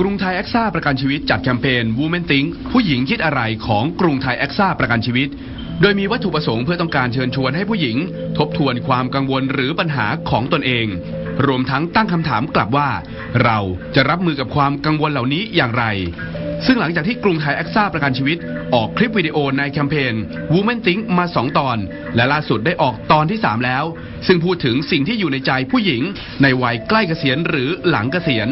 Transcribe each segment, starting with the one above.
กรุงไทยแอคซ่าประกันชีวิตจัดแคมเปญ Women Think ผู้หญิงคิดอะไรของกรุงไทยแอคซ่าประกันชีวิต โดยมีวัตถุประสงค์เพื่อต้องการเชิญชวนให้ผู้หญิง ทบทวนความกังวลหรือปัญหาของตนเอง รวมทั้งตั้งคำถามกลับว่า เราจะรับมือกับความกังวลเหล่านี้อย่างไร ซึ่งหลังจากที่กรุงไทยแอคซ่าประกันชีวิตออกคลิปวิดีโอในแคมเปญ Women Think มา 2 ตอน และล่าสุดได้ออกตอนที่ 3 แล้ว ซึ่งพูดถึงสิ่งที่อยู่ในใจผู้หญิง ในวัยใกล้เกษียณหรือหลังเกษียณ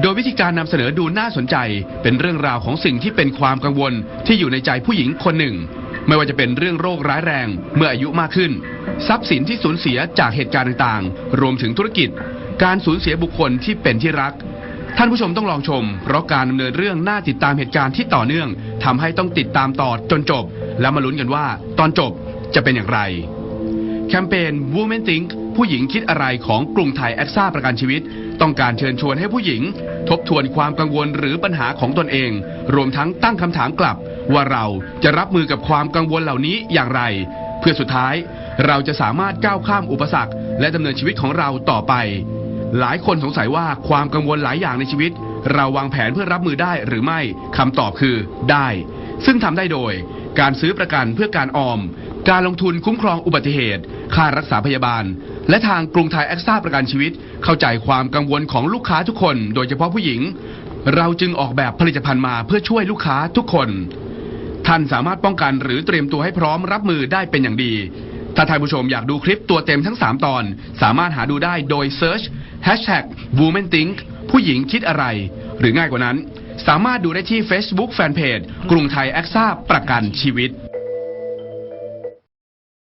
โดยวิธีการนำเสนอดูน่าสนใจ เป็นเรื่องราวของสิ่งที่เป็นความกังวลที่อยู่ในใจผู้หญิงคนหนึ่ง ไม่ว่าจะเป็นเรื่องโรคร้ายแรงเมื่ออายุมากขึ้น ทรัพย์สินที่สูญเสียจากเหตุการณ์ต่างๆ รวมถึงธุรกิจ การสูญเสียบุคคลที่เป็นที่รัก ท่านผู้ชมต้องลองชม เพราะการดำเนินเรื่องน่าติดตามเหตุการณ์ที่ต่อเนื่องทำให้ต้องติดตามต่อจนจบ แล้วมาลุ้นกันว่า ตอนจบจะเป็นอย่างไร แคมเปญ Women Think ผู้หญิงคิดอะไรของกรุงไทยแอคซ่าประกันชีวิต ต้องการเชิญชวนให้ผู้หญิง ทบทวนความกังวลหรือปัญหาของตนเอง รวมทั้งตั้งคำถามกลับ ว่าเราจะรับมือกับความกังวลเหล่านี้อย่างไร เพื่อสุดท้าย เราจะสามารถก้าวข้ามอุปสรรค และดำเนินชีวิตของเราต่อไป หลายคนสงสัยว่าความกังวลหลายอย่างในชีวิต เราวางแผนเพื่อรับมือได้หรือไม่คำตอบคือได้ ซึ่งทำได้โดย การซื้อประกันเพื่อการออม การลงทุนคุ้มครองอุบัติเหตุ ค่ารักษาพยาบาล และทางกรุงไทยแอคซ่าประกันชีวิต เข้าใจความกังวลของลูกค้าทุกคน โดยเฉพาะผู้หญิง เราจึงออกแบบผลิตภัณฑ์มาเพื่อช่วยลูกค้าทุกคน ท่านสามารถป้องกันหรือเตรียมตัวให้พร้อมรับมือได้เป็นอย่างดีถ้าท่านผู้ชมอยากดูคลิปตัวเต็มทั้ง 3 ตอน สามารถหาดูได้โดย Search Hashtag Women Think ผู้หญิงคิดอะไร หรือง่ายกว่านั้น สามารถดูได้ที่ Facebook Fanpage กรุงไทยแอคซ่าประกันชีวิต